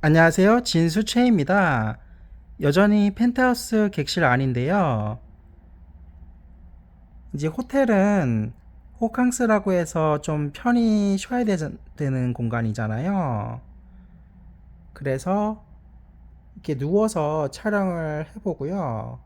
안녕하세요. 진수채입니다. 여전히 펜트하우스 객실 아닌데요. 이제 호텔은 호캉스라고 해서 좀 편히 쉬어야 되자- 되는 공간이잖아요. 그래서 이렇게 누워서 촬영을 해보고요.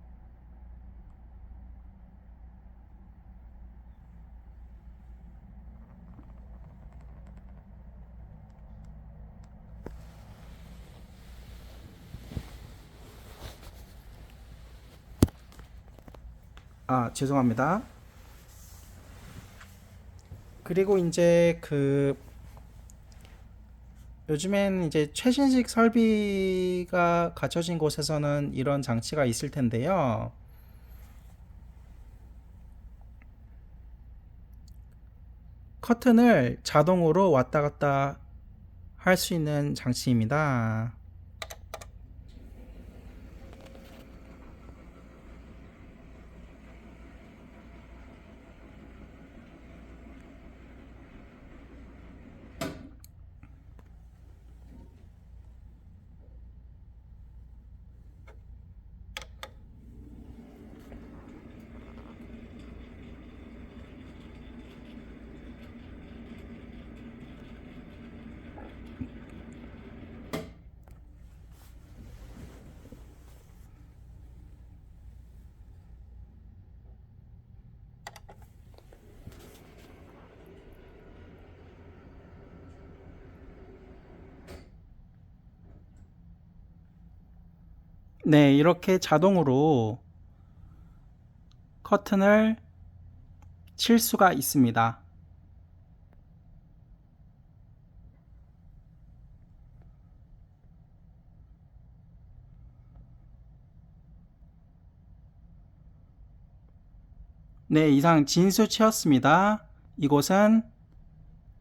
아, 죄송합니다. 그리고 이제 그 요즘엔 이제 최신식 설비가 갖춰진 곳에서는 이런 장치가 있을 텐데요. 커튼을 자동으로 왔다 갔다 할 수 있는 장치입니다. 네, 이렇게 자동으로 커튼을 칠 수가 있습니다. 네, 이상 진수치였습니다. 이곳은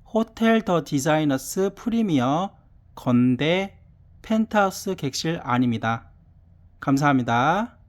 호텔 더 디자이너스 프리미어 건대 펜트하우스 객실 안입니다. 감사합니다.